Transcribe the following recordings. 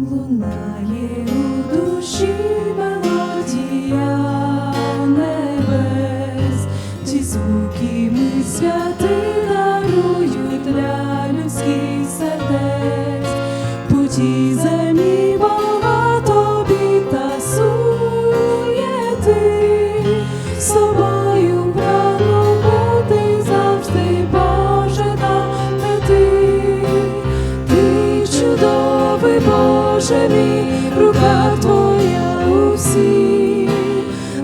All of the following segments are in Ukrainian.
лунає у душі мелодія небес, ті звуки ми святи дарують для людських сердець, путі землі тобі та суєти собою. живі, рука твоя усі,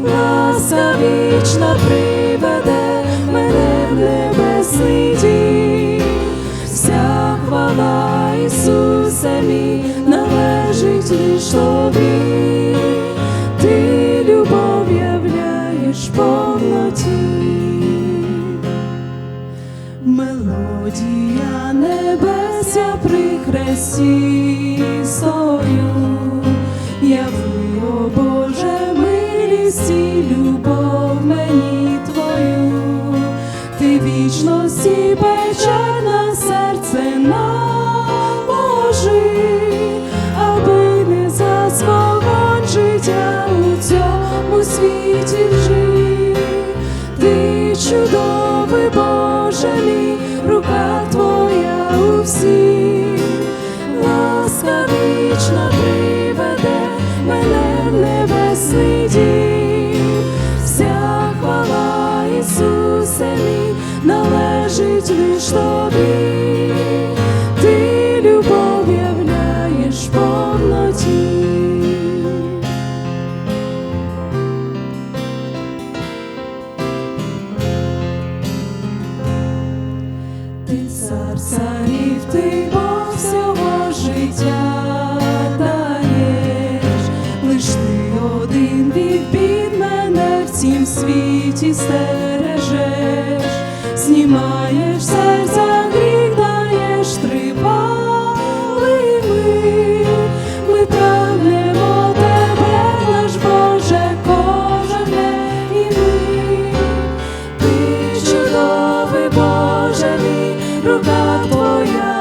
нас вічна приведе мене в небесний дім. Вся хвала Ісуса мій належить лиш тобі, ти любов являєш повноті. Мелодія небеся при хресті. Вічності печаль на серце наложи, аби не засвобод життя у цьому світі жив. Ти чудовий Боже мій, рука твоя у всіх, ласка вічна приведе мене в небесний дім. Лиш тобі, ти любов являєш. Ти цар ти Бог всього життя лиш ти один від мене в цім світі стережеш,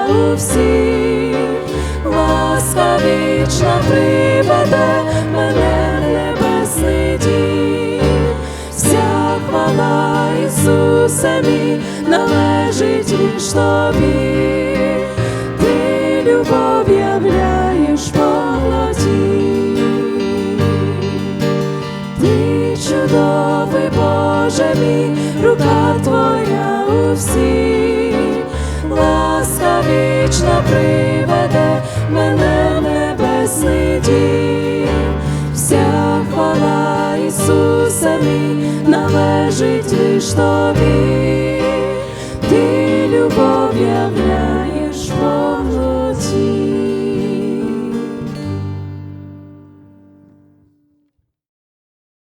у всіх, ласка вічна приведе мене в небесний дім. Вся хвала Ісуса мій належить лиш тобі, вічна приведе мене небесний дім. Вся хвала Ісуса мій належить лиш тобі,